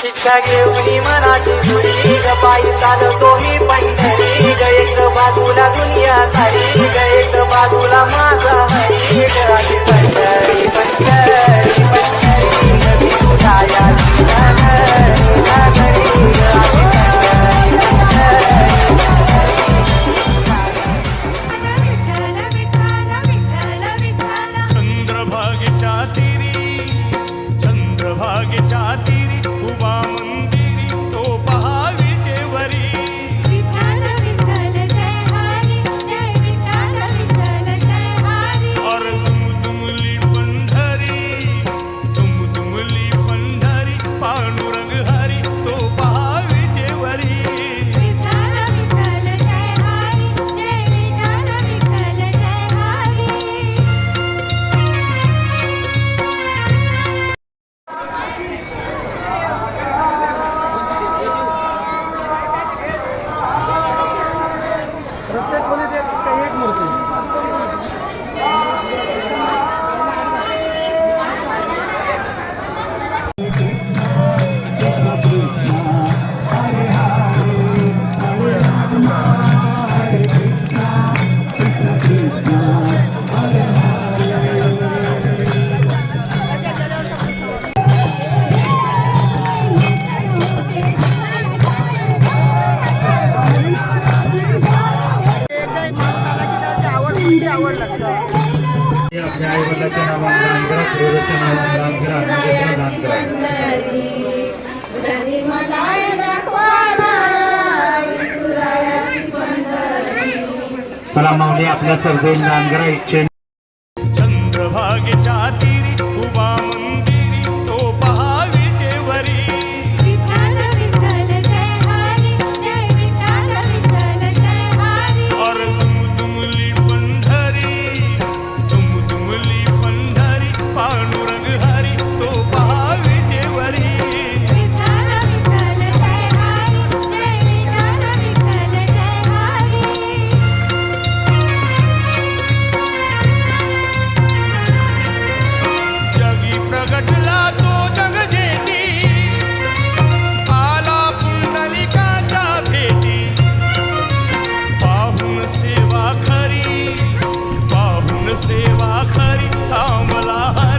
शिक्षा घेऊनी मनाची मुरली गपाई पायी चालतो मी पंढरी ग एक बाजूला दुनिया सारी ग एक बाजूला माझा हरी. चंद्रभागेच्या तिरी उभा आपल्या आई वडिलाच्या नावाने दान करा पूर्वजाच्या नावाने दान करा आणि दान करा. मला माऊली आपल्या सर्व दान करा इच्छे चंद्रभागेच्या तिरी उभा खरी थांबला.